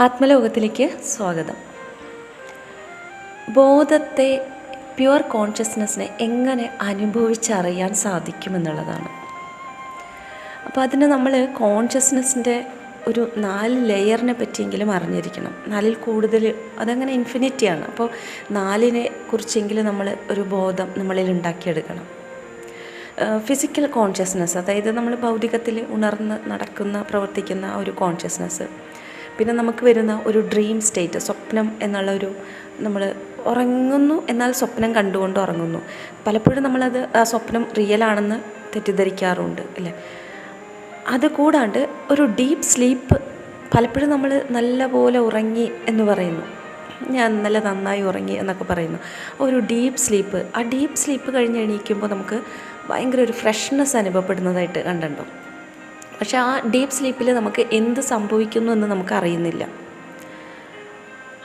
ആത്മലോകത്തിലേക്ക് സ്വാഗതം. ബോധത്തെ പ്യുവർ കോൺഷ്യസ്നെസ്സിനെ എങ്ങനെ അനുഭവിച്ചറിയാൻ സാധിക്കുമെന്നുള്ളതാണ്. അപ്പോൾ അതിന് നമ്മൾ കോൺഷ്യസ്നെസ്സിന്റെ ഒരു നാല് ലെയറിനെ പറ്റിയെങ്കിലും അറിഞ്ഞിരിക്കണം. നാലിൽ കൂടുതൽ അതങ്ങനെ ഇൻഫിനിറ്റിയാണ് അപ്പോൾ നാലിനെ കുറിച്ചെങ്കിലും നമ്മൾ ഒരു ബോധം നമ്മളിൽ ഉണ്ടാക്കിയെടുക്കണം. ഫിസിക്കൽ കോൺഷ്യസ്നെസ് അതായത് നമ്മൾ ഭൗതികത്തിൽ ഉണർന്ന് നടക്കുന്ന പ്രവർത്തിക്കുന്ന ഒരു കോൺഷ്യസ്നെസ് പിന്നെ നമുക്ക് വരുന്ന ഒരു ഡ്രീം സ്റ്റേറ്റ് സ്വപ്നം എന്നുള്ള ഒരു നമ്മൾ ഉറങ്ങുന്നു എന്നാൽ സ്വപ്നം കണ്ടുകൊണ്ട് ഉറങ്ങുന്നു. പലപ്പോഴും നമ്മളത് ആ സ്വപ്നം റിയൽ ആണെന്ന് തെറ്റിദ്ധരിക്കാറുണ്ട് അല്ലേ? അത് കൂടാണ്ട് ഒരു ഡീപ്പ് സ്ലീപ്പ് പലപ്പോഴും നമ്മൾ നല്ലപോലെ ഉറങ്ങി എന്ന് പറയുന്നു. ഞാൻ നല്ല നന്നായി ഉറങ്ങി എന്നൊക്കെ പറയുന്നു. ഒരു ഡീപ്പ് സ്ലീപ്പ് ആ ഡീപ്പ് സ്ലീപ്പ് കഴിഞ്ഞ് എണീക്കുമ്പോൾ നമുക്ക് ഭയങ്കര ഒരു ഫ്രഷ്നെസ് അനുഭവപ്പെടുന്നതായിട്ട് കണ്ടുണ്ടോ പക്ഷെ ആ ഡീപ്പ് സ്ലീപ്പിൽ നമുക്ക് എന്ത് സംഭവിക്കുന്നു എന്ന് നമുക്ക് അറിയുന്നില്ല.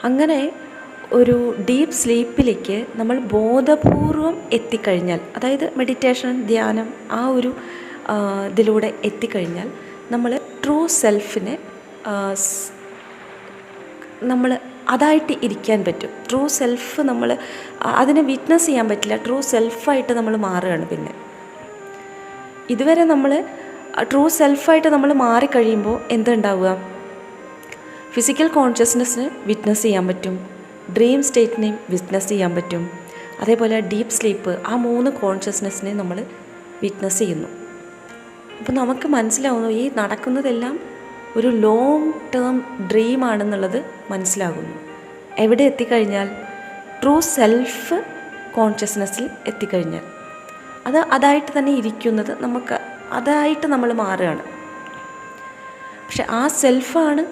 അങ്ങനെ ഒരു ഡീപ്പ് സ്ലീപ്പിലേക്ക് നമ്മൾ ബോധപൂർവം എത്തിക്കഴിഞ്ഞാൽ അതായത് മെഡിറ്റേഷൻ ധ്യാനം ആ ഒരു ഇതിലൂടെ എത്തിക്കഴിഞ്ഞാൽ നമ്മൾ ട്രൂ സെൽഫിനെ നമ്മൾ അതായിട്ട് ഇരിക്കാൻ പറ്റും. ട്രൂ സെൽഫ് നമ്മൾ അതിനെ വിറ്റ്നസ് ചെയ്യാൻ പറ്റില്ല. ട്രൂ സെൽഫായിട്ട് നമ്മൾ മാറുകയാണ് പിന്നെ. ഇതുവരെ നമ്മൾ ട്രൂ സെൽഫായിട്ട് നമ്മൾ മാറിക്കഴിയുമ്പോൾ എന്തുണ്ടാവുക? ഫിസിക്കൽ കോൺഷ്യസ്നെസ്സിന് വിറ്റ്നസ് ചെയ്യാൻ പറ്റും. ഡ്രീം സ്റ്റേറ്റിനെയും വിറ്റ്നസ് ചെയ്യാൻ പറ്റും. അതേപോലെ ഡീപ്പ് സ്ലീപ്പ് ആ മൂന്ന് കോൺഷ്യസ്നെസ്സിനെ നമ്മൾ വിറ്റ്നസ് ചെയ്യുന്നു. അപ്പോൾ നമുക്ക് മനസ്സിലാവുന്നു ഈ നടക്കുന്നതെല്ലാം ഒരു ലോങ് ടേം ഡ്രീമാണെന്നുള്ളത് മനസ്സിലാകുന്നു. എവിടെ എത്തിക്കഴിഞ്ഞാൽ? ട്രൂ സെൽഫ് കോൺഷ്യസ്നെസ്സിൽ എത്തിക്കഴിഞ്ഞാൽ. അത് അതായിട്ട് തന്നെ ഇരിക്കുന്നത് നമുക്ക് അതായിട്ട് നമ്മൾ മാറുകയാണ്. പക്ഷെ ആ സെൽഫാണ്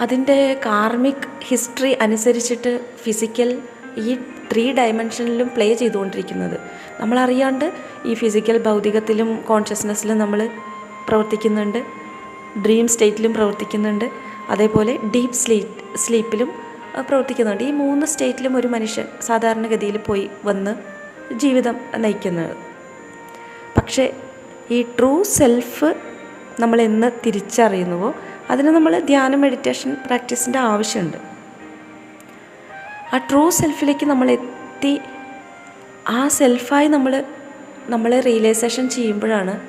അതിന്റെ കാർമിക് ഹിസ്റ്ററി അനുസരിച്ചിട്ട് ഫിസിക്കൽ ഈ ത്രീ ഡയമെൻഷനിലും പ്ലേ ചെയ്തുകൊണ്ടിരിക്കുന്നത്. നമ്മളറിയാണ്ട് ഈ ഫിസിക്കൽ ഭൗതികത്തിലും കോൺഷ്യസ്നെസ്സിലും നമ്മൾ പ്രവർത്തിക്കുന്നുണ്ട്. ഡ്രീം സ്റ്റേറ്റിലും പ്രവർത്തിക്കുന്നുണ്ട്. അതേപോലെ ഡീപ്പ് സ്ലീപ് സ്ലീപ്പിലും പ്രവർത്തിക്കുന്നുണ്ട്. ഈ മൂന്ന് സ്റ്റേറ്റിലും ഒരു മനുഷ്യൻ സാധാരണഗതിയിൽ പോയി വന്ന് ജീവിതം നയിക്കുന്നത്. പക്ഷേ ഈ ട്രൂ സെൽഫ് നമ്മൾ എന്ന് തിരിച്ചറിയുന്നുവോ? അതിന് നമ്മൾ ധ്യാനം മെഡിറ്റേഷൻ പ്രാക്ടീസിന്റെ ആവശ്യമുണ്ട്. ആ ട്രൂ സെൽഫിലേക്ക് നമ്മൾ എത്തി ആ സെൽഫായി നമ്മൾ നമ്മൾ റിയലൈസേഷൻ ചെയ്യുമ്പോഴാണ്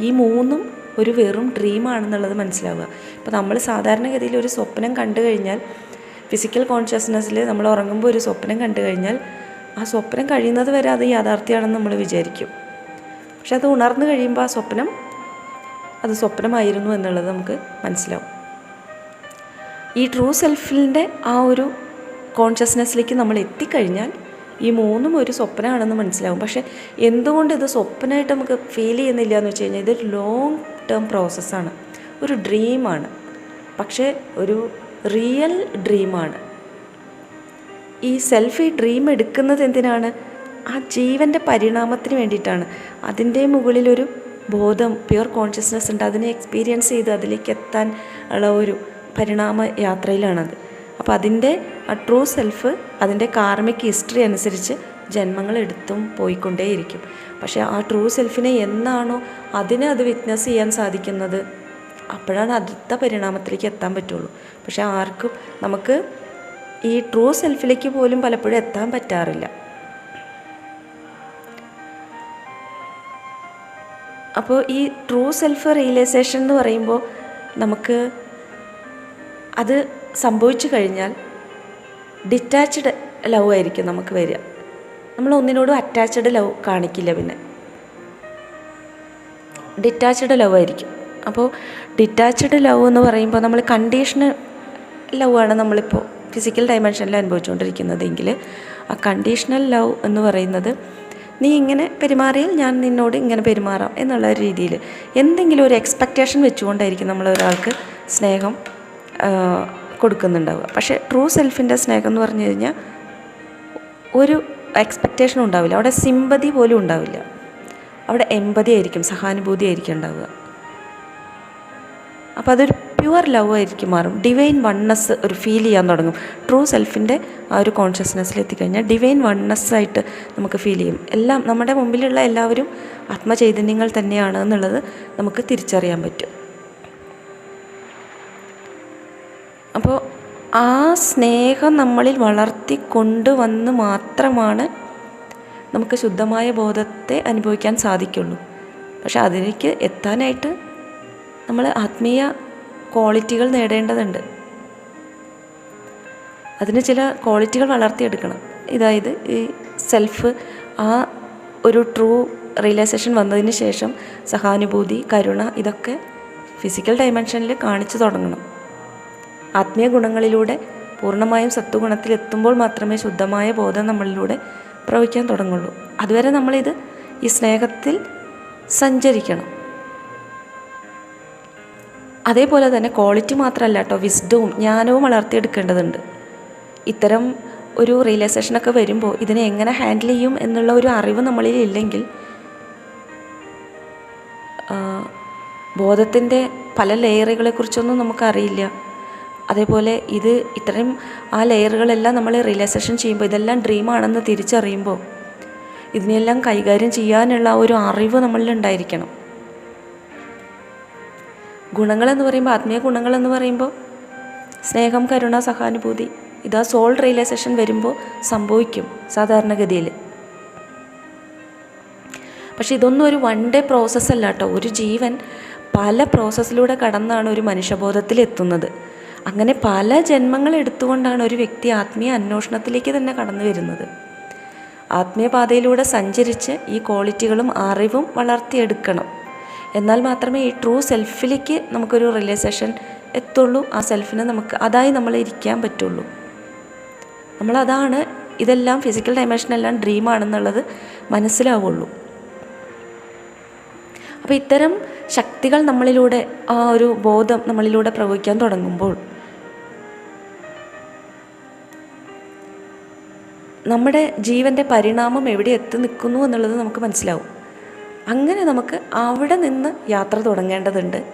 ഈ മൂന്നും ഒരു വെറും ഡ്രീമാണെന്നുള്ളത് മനസ്സിലാവുക. ഇപ്പോൾ നമ്മൾ സാധാരണഗതിയിൽ ഒരു സ്വപ്നം കണ്ടു കഴിഞ്ഞാൽ ഫിസിക്കൽ കോൺഷ്യസ്നെസ്സിൽ നമ്മൾ ഉറങ്ങുമ്പോൾ ഒരു സ്വപ്നം കണ്ടു കഴിഞ്ഞാൽ ആ സ്വപ്നം കഴിയുന്നത് വരെ അത് യാഥാർത്ഥ്യമാണെന്ന് നമ്മൾ വിചാരിക്കും. പക്ഷെ അത് ഉണർന്നു കഴിയുമ്പോൾ ആ സ്വപ്നം അത് സ്വപ്നമായിരുന്നു എന്നുള്ളത് നമുക്ക് മനസ്സിലാവും. ഈ ട്രൂ സെൽഫിന്റെ ആ ഒരു കോൺഷ്യസ്നെസ്സിലേക്ക് നമ്മൾ എത്തിക്കഴിഞ്ഞാൽ ഈ മൂന്നും ഒരു സ്വപ്നമാണെന്ന് മനസ്സിലാവും. പക്ഷേ എന്തുകൊണ്ട് ഇത് സ്വപ്നമായിട്ട് നമുക്ക് ഫീൽ ചെയ്യുന്നില്ല എന്ന് വെച്ച് കഴിഞ്ഞാൽ ഇതൊരു ലോങ് ടേം പ്രോസസ്സാണ് ഒരു ഡ്രീമാണ് പക്ഷേ ഒരു റിയൽ ഡ്രീമാണ് ഈ സെൽഫ് ഡ്രീം എടുക്കുന്നത് എന്തിനാണ്? ആ ജീവന്റെ പരിണാമത്തിന് വേണ്ടിയിട്ടാണ്. അതിന്റെ മുകളിലൊരു ബോധം പ്യുവർ കോൺഷ്യസ്നെസ് ഉണ്ട്. അതിനെ എക്സ്പീരിയൻസ് ചെയ്ത് അതിലേക്ക് എത്താൻ ഉള്ള ഒരു പരിണാമ യാത്രയിലാണത്. അപ്പോൾ അതിന്റെ ആ ട്രൂ സെൽഫ് അതിന്റെ കാർമിക് ഹിസ്റ്ററി അനുസരിച്ച് ജന്മങ്ങൾ എടുത്തും പോയിക്കൊണ്ടേയിരിക്കും. പക്ഷേ ആ ട്രൂ സെൽഫിനെ എന്നാണോ അതിനെ അത് വിറ്റ്നസ് ചെയ്യാൻ സാധിക്കുന്നത്? അപ്പോഴാണ് അടുത്ത പരിണാമത്തിലേക്ക് എത്താൻ പറ്റുള്ളൂ. പക്ഷേ ആർക്കും നമുക്ക് ഈ ട്രൂ സെൽഫിലേക്ക് പോലും പലപ്പോഴും എത്താൻ പറ്റാറില്ല. അപ്പോൾ ഈ ട്രൂ സെൽഫ് റിയലൈസേഷൻ എന്ന് പറയുമ്പോൾ നമുക്ക് അത് സംഭവിച്ചു കഴിഞ്ഞാൽ ഡിറ്റാച്ച്ഡ് ലവ് ആയിരിക്കും നമുക്ക് വരിക. നമ്മൾ ഒന്നിനോടും അറ്റാച്ച്ഡ് ലവ് കാണിക്കില്ല പിന്നെ. ഡിറ്റാച്ച്ഡ് ലവ് ആയിരിക്കും. അപ്പോൾ ഡിറ്റാച്ച്ഡ് ലവ് എന്ന് പറയുമ്പോൾ നമ്മൾ കണ്ടീഷന് ലവ് ആണ് നമ്മളിപ്പോൾ ഫിസിക്കൽ ഡയമെൻഷനിൽ അനുഭവിച്ചുകൊണ്ടിരിക്കുന്നതെങ്കിൽ ആ കണ്ടീഷണൽ ലവ് എന്ന് പറയുന്നത് നീ ഇങ്ങനെ പെരുമാറിയാൽ ഞാൻ നിന്നോട് ഇങ്ങനെ പെരുമാറാം എന്നുള്ള രീതിയിൽ. എന്തെങ്കിലും ഒരു എക്സ്പെക്റ്റേഷൻ വെച്ചുകൊണ്ടായിരിക്കും നമ്മൾ ഒരാൾക്ക് സ്നേഹം കൊടുക്കുന്നുണ്ടാവുക. പക്ഷേ ട്രൂ സെൽഫിന്റെ സ്നേഹം എന്ന് പറഞ്ഞു കഴിഞ്ഞാൽ ഒരു എക്സ്പെക്റ്റേഷനും ഉണ്ടാവില്ല. അവിടെ സിമ്പതി പോലും ഉണ്ടാവില്ല. അവിടെ എമ്പതി ആയിരിക്കും സഹാനുഭൂതി ആയിരിക്കും ഉണ്ടാവുക. അപ്പോൾ അതൊരു പ്യുവർ ലവ് ആയിരിക്കും മാറും. ഡിവൈൻ വണ്ണസ് ഒരു ഫീൽ ചെയ്യാൻ തുടങ്ങും. ട്രൂ സെൽഫിന്റെ ആ ഒരു കോൺഷ്യസ്നെസ്സിൽ എത്തിക്കഴിഞ്ഞാൽ ഡിവൈൻ വണ്ണസ് ആയിട്ട് നമുക്ക് ഫീൽ ചെയ്യും. എല്ലാം നമ്മുടെ മുമ്പിലുള്ള എല്ലാവരും ആത്മചൈതന്യങ്ങൾ തന്നെയാണ് എന്നുള്ളത് നമുക്ക് തിരിച്ചറിയാൻ പറ്റും. അപ്പോൾ ആ സ്നേഹം നമ്മളിൽ വളർത്തി കൊണ്ടുവന്ന് മാത്രമാണ് നമുക്ക് ശുദ്ധമായ ബോധത്തെ അനുഭവിക്കാൻ സാധിക്കുള്ളൂ. പക്ഷെ അതിലേക്ക് എത്താനായിട്ട് നമ്മൾ ആത്മീയ ക്വാളിറ്റികൾ നേടേണ്ടതുണ്ട്. അതിന് ചില ക്വാളിറ്റികൾ വളർത്തിയെടുക്കണം. ഇതായത് ഈ സെൽഫ് ആ ഒരു ട്രൂ റിയലൈസേഷൻ വന്നതിന് ശേഷം സഹാനുഭൂതി കരുണ ഇതൊക്കെ ഫിസിക്കൽ ഡയമെൻഷനിൽ കാണിച്ചു തുടങ്ങണം. ആത്മീയ ഗുണങ്ങളിലൂടെ പൂർണമായും സത്വഗുണത്തിൽ എത്തുമ്പോൾ മാത്രമേ ശുദ്ധമായ ബോധം നമ്മളിലൂടെ പ്രവഹിക്കാൻ തുടങ്ങുള്ളൂ. അതുവരെ നമ്മളിത് ഈ സ്നേഹത്തിൽ സഞ്ചരിക്കണം. അതേപോലെ തന്നെ ക്വാളിറ്റി മാത്രമല്ല കേട്ടോ വിസ്ഡവും ജ്ഞാനവും വളർത്തിയെടുക്കേണ്ടതുണ്ട്. ഇത്തരം ഒരു റിയലൈസേഷനൊക്കെ വരുമ്പോൾ ഇതിനെ എങ്ങനെ ഹാൻഡിൽ ചെയ്യും എന്നുള്ള ഒരു അറിവ് നമ്മളിൽ ഇല്ലെങ്കിൽ ബോധത്തിന്റെ പല ലെയറുകളെക്കുറിച്ചൊന്നും നമുക്കറിയില്ല. അതേപോലെ ഇത് ഇത്രയും ആ ലെയറുകളെല്ലാം നമ്മൾ റിയലൈസേഷൻ ചെയ്യുമ്പോൾ ഇതെല്ലാം ഡ്രീമാണെന്ന് തിരിച്ചറിയുമ്പോൾ ഇതിനെല്ലാം കൈകാര്യം ചെയ്യാനുള്ള ഒരു അറിവ് നമ്മളിൽ ഉണ്ടായിരിക്കണം. ഗുണങ്ങളെന്ന് പറയുമ്പോൾ ആത്മീയ ഗുണങ്ങളെന്ന് പറയുമ്പോൾ സ്നേഹം കരുണ സഹാനുഭൂതി ഇതാ സോൾ റിയലൈസേഷൻ വരുമ്പോൾ സംഭവിക്കും സാധാരണഗതിയിൽ. പക്ഷെ ഇതൊന്നും ഒരു വൺ ഡേ പ്രോസസ്സല്ല കേട്ടോ. ഒരു ജീവൻ പല പ്രോസസ്സിലൂടെ കടന്നാണ് ഒരു മനുഷ്യബോധത്തിൽ എത്തുന്നത്. അങ്ങനെ പല ജന്മങ്ങൾ എടുത്തുകൊണ്ടാണ് ഒരു വ്യക്തി ആത്മീയ അന്വേഷണത്തിലേക്ക് തന്നെ കടന്നു വരുന്നത്. ആത്മീയപാതയിലൂടെ സഞ്ചരിച്ച് ഈ ക്വാളിറ്റികളും അറിവും വളർത്തിയെടുക്കണം. എന്നാൽ മാത്രമേ ഈ ട്രൂ സെൽഫിലേക്ക് നമുക്കൊരു റിയലൈസേഷൻ എത്തുള്ളൂ. ആ സെൽഫിനെ നമുക്ക് അതായി നമ്മൾ ഇരിക്കാൻ പറ്റുള്ളൂ. നമ്മളതാണ് ഇതെല്ലാം ഫിസിക്കൽ ഡൈമെൻഷനെല്ലാം ഡ്രീമാണെന്നുള്ളത് മനസ്സിലാവുള്ളൂ. അപ്പോൾ ഇത്തരം ശക്തികൾ നമ്മളിലൂടെ ആ ഒരു ബോധം നമ്മളിലൂടെ പ്രവഹിക്കാൻ തുടങ്ങുമ്പോൾ നമ്മുടെ ജീവന്റെ പരിണാമം എവിടെ എത്തി നിൽക്കുന്നു എന്നുള്ളത് നമുക്ക് മനസ്സിലാവും. അങ്ങനെ നമുക്ക് അവിടെ നിന്ന് യാത്ര തുടങ്ങേണ്ടതുണ്ട്.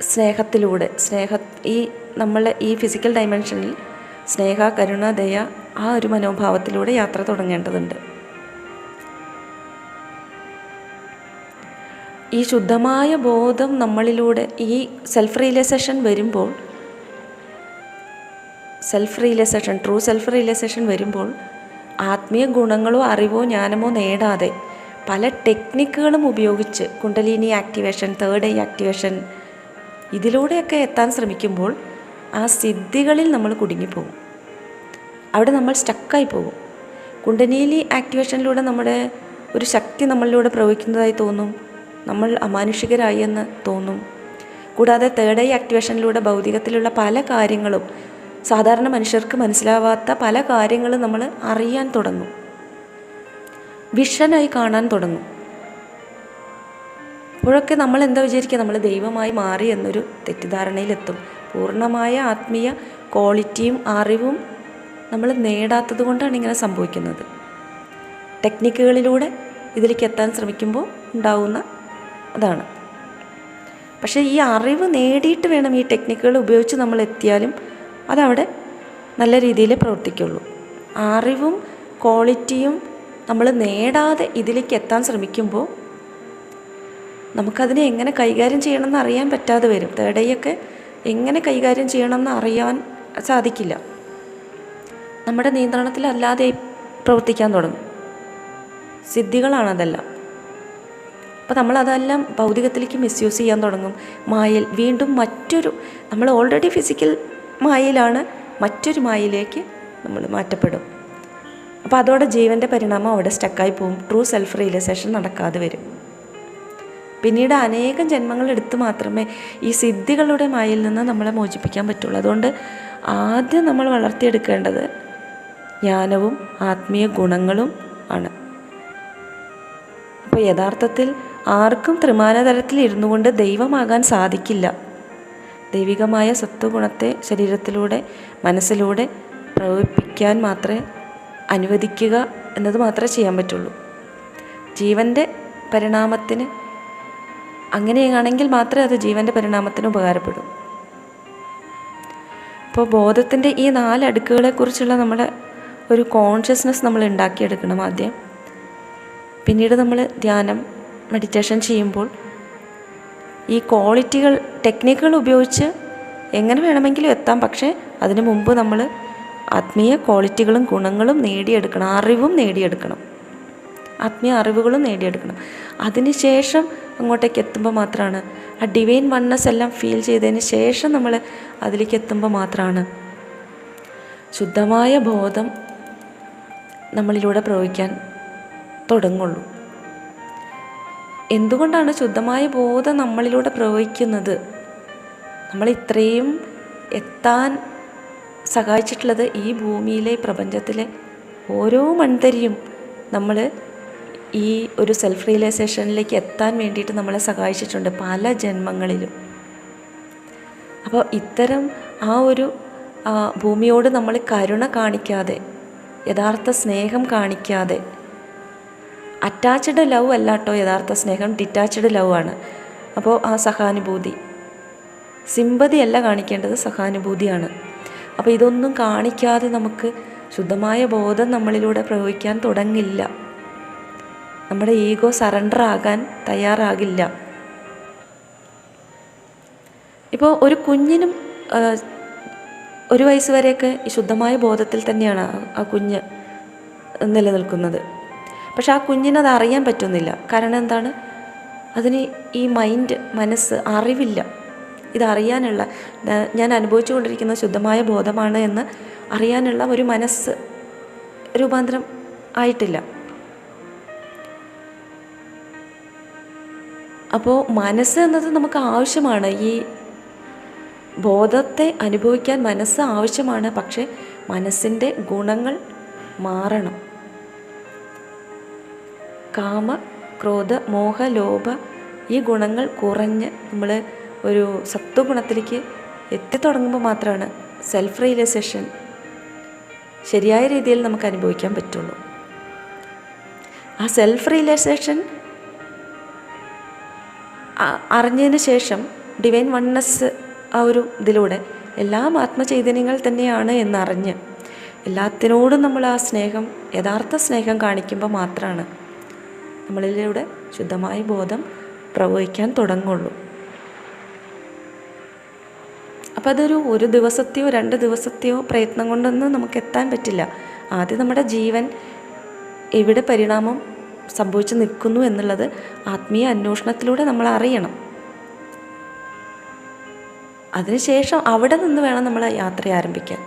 സ്നേഹത്തിലൂടെ. സ്നേഹ ഈ നമ്മൾ ഈ ഫിസിക്കൽ ഡയമെൻഷനിൽ സ്നേഹ കരുണ ദയ ആ ഒരു മനോഭാവത്തിലൂടെ യാത്ര തുടങ്ങേണ്ടതുണ്ട്. ഈ ശുദ്ധമായ ബോധം നമ്മളിലൂടെ ഈ സെൽഫ് റിയലൈസേഷൻ വരുമ്പോൾ self realisation true self realisation വരുമ്പോൾ ആത്മീയ ഗുണങ്ങളോ അറിവോ ജ്ഞാനമോ നേടാതെ പല ടെക്നിക്കുകളും ഉപയോഗിച്ച് kundalini activation third eye activation ഇതിലൂടെയൊക്കെ എത്താൻ ശ്രമിക്കുമ്പോൾ ആ സിദ്ധികളിൽ നമ്മൾ കുടുങ്ങിപ്പോകും. അവിടെ നമ്മൾ സ്റ്റക്കായി പോകും. കുണ്ടനീലി ആക്ടിവേഷനിലൂടെ നമ്മുടെ ഒരു ശക്തി നമ്മളിലൂടെ പ്രവഹിക്കുന്നതായി തോന്നും. നമ്മൾ അമാനുഷികരായി എന്ന് തോന്നും. കൂടാതെ തേർഡ് ഐ ആക്ടിവേഷനിലൂടെ ഭൗതികത്തിലുള്ള പല കാര്യങ്ങളും സാധാരണ മനുഷ്യർക്ക് മനസ്സിലാവാത്ത പല കാര്യങ്ങളും നമ്മൾ അറിയാൻ തുടങ്ങും. വിഷനായി കാണാൻ തുടങ്ങും. അപ്പോഴൊക്കെ നമ്മൾ എന്താ വിചാരിക്കുക? നമ്മൾ ദൈവമായി മാറി എന്നൊരു തെറ്റിദ്ധാരണയിലെത്തും. പൂർണമായ ആത്മീയ ക്വാളിറ്റിയും അറിവും നമ്മൾ നേടാത്തത് കൊണ്ടാണ് ഇങ്ങനെ സംഭവിക്കുന്നത്. ടെക്നിക്കുകളിലൂടെ ഇതിലേക്ക് എത്താൻ ശ്രമിക്കുമ്പോൾ ഉണ്ടാവുന്ന അതാണ്. പക്ഷേ ഈ അറിവ് നേടിയിട്ട് വേണം ഈ ടെക്നിക്കുകൾ ഉപയോഗിച്ച് നമ്മൾ എത്തിയാലും അതവിടെ നല്ല രീതിയിൽ പ്രവർത്തിക്കുള്ളൂ. അറിവും ക്വാളിറ്റിയും നമ്മൾ നേടാതെ ഇതിലേക്ക് എത്താൻ ശ്രമിക്കുമ്പോൾ നമുക്കതിനെ എങ്ങനെ കൈകാര്യം ചെയ്യണമെന്ന് അറിയാൻ പറ്റാതെ വരും. തേർഡ് ഐയൊക്കെ എങ്ങനെ കൈകാര്യം ചെയ്യണമെന്ന് അറിയാൻ സാധിക്കില്ല. നമ്മുടെ നിയന്ത്രണത്തിലല്ലാതെ പ്രവർത്തിക്കാൻ തുടങ്ങും. സിദ്ധികളാണ് അതെല്ലാം. അപ്പോൾ നമ്മളതെല്ലാം ഭൗതികത്തിലേക്ക് മിസ്യൂസ് ചെയ്യാൻ തുടങ്ങും. മായയിൽ വീണ്ടും മറ്റൊരു നമ്മൾ ഓൾറെഡി ഫിസിക്കൽ മായയിലാണ് മറ്റൊരു മായയിലേക്ക് നമ്മൾ മാറ്റപ്പെടും. അപ്പോൾ അതോടെ ജീവന്റെ പരിണാമം അവിടെ സ്റ്റക്കായി പോവും. ട്രൂ സെൽഫ് റിയലൈസേഷൻ നടക്കാതെ വരും. പിന്നീട് അനേകം ജന്മങ്ങൾ എടുത്ത് മാത്രമേ ഈ സിദ്ധികളുടെ മായിൽ നിന്ന് നമ്മളെ മോചിപ്പിക്കാൻ പറ്റുള്ളൂ. അതുകൊണ്ട് ആദ്യം നമ്മൾ വളർത്തിയെടുക്കേണ്ടത് ജ്ഞാനവും ആത്മീയ ഗുണങ്ങളും ആണ്. അപ്പോൾ യഥാർത്ഥത്തിൽ ആർക്കും ത്രിമാനതലത്തിൽ ഇരുന്നു കൊണ്ട് ദൈവമാകാൻ സാധിക്കില്ല. ദൈവികമായ സത്വഗുണത്തെ ശരീരത്തിലൂടെ മനസ്സിലൂടെ പ്രവഹിപ്പിക്കാൻ മാത്രമേ അനുവദിക്കുക എന്നത് മാത്രമേ ചെയ്യാൻ പറ്റുള്ളൂ. ജീവന്റെ പരിണാമത്തിന് അങ്ങനെയാണെങ്കിൽ മാത്രമേ അത് ജീവന്റെ പരിണാമത്തിന് ഉപകാരപ്പെടൂ. അപ്പോൾ ബോധത്തിന്റെ ഈ നാല് അടുക്കുകളെക്കുറിച്ചുള്ള നമ്മുടെ ഒരു കോൺഷ്യസ്നെസ് നമ്മൾ ഉണ്ടാക്കിയെടുക്കണം ആദ്യം. പിന്നീട് നമ്മൾ ധ്യാനം മെഡിറ്റേഷൻ ചെയ്യുമ്പോൾ ഈ ക്വാളിറ്റികൾ ടെക്നിക്കുകൾ ഉപയോഗിച്ച് എങ്ങനെ വേണമെങ്കിലും എത്താം. പക്ഷേ അതിനു മുമ്പ് നമ്മൾ ആത്മീയ ക്വാളിറ്റികളും ഗുണങ്ങളും നേടിയെടുക്കണം അറിവും നേടിയെടുക്കണം. ആത്മീയ അറിവുകളും നേടിയെടുക്കണം. അതിനുശേഷം അങ്ങോട്ടേക്ക് എത്തുമ്പോൾ മാത്രമാണ് ആ ഡിവൈൻ വണ്ണസ് എല്ലാം ഫീൽ ചെയ്തതിന് ശേഷം നമ്മൾ അതിലേക്ക് എത്തുമ്പോൾ മാത്രമാണ് ശുദ്ധമായ ബോധം നമ്മളിലൂടെ പ്രയോഗിക്കാൻ തുടങ്ങുള്ളൂ. എന്തുകൊണ്ടാണ് ശുദ്ധമായ ബോധം നമ്മളിലൂടെ പ്രവഹിക്കുന്നത്? നമ്മൾ ഇത്രയും എത്താൻ സഹായിച്ചിട്ടുള്ളത് ഈ ഭൂമിയിലെ പ്രപഞ്ചത്തിലെ ഓരോ മൺതരിയും നമ്മൾ ഈ ഒരു സെൽഫ് റിയലൈസേഷനിലേക്ക് എത്താൻ വേണ്ടിയിട്ട് നമ്മളെ സഹായിച്ചിട്ടുണ്ട് പല ജന്മങ്ങളിലും. അപ്പോൾ ഇത്തരം ആ ഒരു ഭൂമിയോട് നമ്മൾ കരുണ കാണിക്കാതെ യഥാർത്ഥ സ്നേഹം കാണിക്കാതെ അറ്റാച്ച്ഡ് ലവ് അല്ല കേട്ടോ യഥാർത്ഥ സ്നേഹം ഡിറ്റാച്ച്ഡ് ലവ് ആണ്. അപ്പോൾ ആ സഹാനുഭൂതി. സിമ്പതി അല്ല കാണിക്കേണ്ടത് സഹാനുഭൂതിയാണ്. അപ്പോൾ ഇതൊന്നും കാണിക്കാതെ നമുക്ക് ശുദ്ധമായ ബോധം നമ്മളിലൂടെ പ്രയോഗിക്കാൻ തുടങ്ങില്ല. നമ്മുടെ ഈഗോ സറണ്ടർ ആകാൻ തയ്യാറാകില്ല. ഇപ്പോൾ ഒരു കുഞ്ഞിനും ഒരു വയസ്സ് വരെയൊക്കെ ഈ ശുദ്ധമായ ബോധത്തിൽ തന്നെയാണ് ആ- കുഞ്ഞ് നിലനിൽക്കുന്നത്. പക്ഷെ ആ കുഞ്ഞിനത് അറിയാൻ പറ്റുന്നില്ല. കാരണം എന്താണ്? അതിന് ഈ മൈൻഡ് മനസ്സ് അറിവില്ല. ഇതറിയാനുള്ള ഞാൻ അനുഭവിച്ചു കൊണ്ടിരിക്കുന്ന ശുദ്ധമായ ബോധമാണ് എന്ന് അറിയാനുള്ള ഒരു മനസ്സ് രൂപാന്തരം ആയിട്ടില്ല. അപ്പോൾ മനസ്സ് എന്നത് നമുക്ക് ആവശ്യമാണ്. ഈ ബോധത്തെ അനുഭവിക്കാൻ മനസ്സ് ആവശ്യമാണ്. പക്ഷേ മനസ്സിന്റെ ഗുണങ്ങൾ മാറണം. കാമ ക്രോധ മോഹ ലോഭ ഈ ഗുണങ്ങൾ കുറഞ്ഞ് നമ്മൾ ഒരു സത്വഗുണത്തിലേക്ക് എത്തിത്തുടങ്ങുമ്പോൾ മാത്രമാണ് സെൽഫ് റിയലൈസേഷൻ ശരിയായ രീതിയിൽ നമുക്ക് അനുഭവിക്കാൻ പറ്റുള്ളൂ. ആ സെൽഫ് റിയലൈസേഷൻ അറിഞ്ഞതിന് ശേഷം ഡിവൈൻ വണ്ണസ് ആ ഒരു ഇതിലൂടെ എല്ലാം ആത്മചൈതന്യങ്ങൾ തന്നെയാണ് എന്നറിഞ്ഞ് എല്ലാത്തിനോടും നമ്മൾ ആ സ്നേഹം യഥാർത്ഥ സ്നേഹം കാണിക്കുമ്പോൾ മാത്രമാണ് നമ്മളിലൂടെ ശുദ്ധമായ ബോധം പ്രവഹിക്കാൻ തുടങ്ങുള്ളൂ. അപ്പോൾ അതൊരു ഒരു ദിവസത്തെയോ രണ്ട് ദിവസത്തെയോ പ്രയത്നം കൊണ്ടൊന്നും നമുക്ക് എത്താൻ പറ്റില്ല. ആദ്യം നമ്മുടെ ജീവൻ എവിടെ പരിണാമം സംഭവിച്ചു നിൽക്കുന്നു എന്നുള്ളത് ആത്മീയ അന്വേഷണത്തിലൂടെ നമ്മൾ അറിയണം അതിനുശേഷം അവിടെ നിന്ന് വേണം നമ്മൾ യാത്ര ആരംഭിക്കാൻ